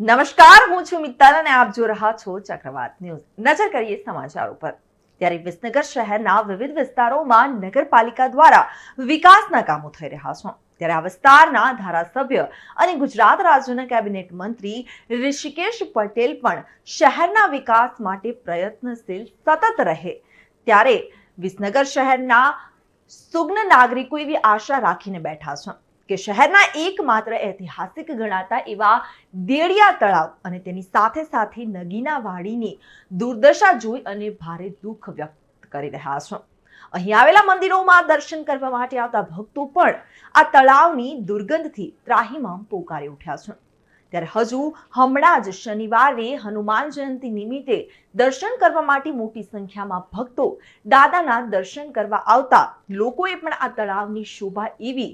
નમસ્કાર, હું છું મિત્તલ અને આપ જો રહ્યા છો ચક્રવાત ન્યૂઝ. નજર કરીએ સમાચાર ઉપર ત્યારે વિસનગર શહેરના વિવિધ વિસ્તારોમાં નગરપાલિકા દ્વારા વિકાસના કામો થઈ રહ્યા છે. ત્યારે આ વિસ્તારના ધારાસભ્ય અને ગુજરાત રાજ્યના કેબિનેટ મંત્રી ઋષિકેશ પટેલ પણ શહેરના વિકાસ માટે પ્રયત્નશીલ સતત રહે. ત્યારે વિસનગર શહેરના સુગ્ન નાગરિકો એવી આશા રાખીને બેઠા છે. કે શહેરના એકમાત્ર ઐતિહાસિક ગણાતા એવા દેડિયા તળાવ અને તેની સાથે સાથે નગીના વાડીની દુર્દશા જોઈ અને ભારે દુઃખ વ્યક્ત કરી રહ્યા છે. અહીં આવેલા મંદિરોમાં દર્શન કરવા માટે આવતા ભક્તો પણ આ તળાવની દુર્ગંધથી ત્રાહીમામ પોકારી ઉઠ્યા છે. ત્યારે હજુ હમણાં જ શનિવારે હનુમાન જયંતિ નિમિત્તે દર્શન કરવા માટે મોટી સંખ્યામાં ભક્તો દાદાના દર્શન કરવા આવતા લોકોએ પણ આ તળાવની શોભા એવી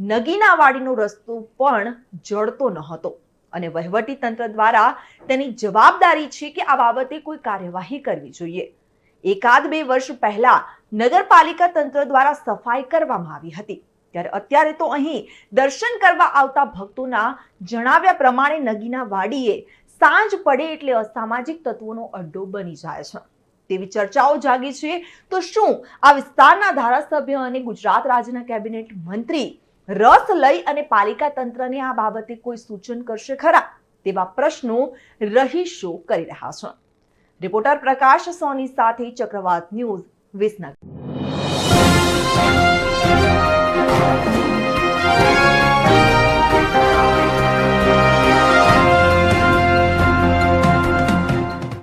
નગીના વાડીનો રસ્તો પણ જળતો ન હતો અને વહીવટી તંત્ર દ્વારા તેની જવાબદારી છે કે આ બાબતે કોઈ કાર્યવાહી કરવી જોઈએ. એકાદ બે વર્ષ પહેલા નગરપાલિકા તંત્ર દ્વારા સફાઈ કરવામાં આવી હતી. ત્યારે અત્યારે તો અહીં દર્શન કરવા આવતા ભક્તોના જણાવ્યા પ્રમાણે નગીના વાડીએ સાંજ પડે એટલે અસામાજિક તત્વોનો અડ્ડો બની જાય છે. તેવી ચર્ચાઓ જાગી છે. તો શું આ વિસ્તારના ધારાસભ્ય અને ગુજરાત રાજ્યના કેબિનેટ મંત્રી રસ લઈ અને પાલિકા તંત્રને આ બાબતે કોઈ સૂચન કરશે ખરા તેવા પ્રશ્નો રહીશો કરી રહ્યા છે. રિપોર્ટર પ્રકાશ સોની સાથે ચક્રવાત ન્યૂઝ વિસનગર.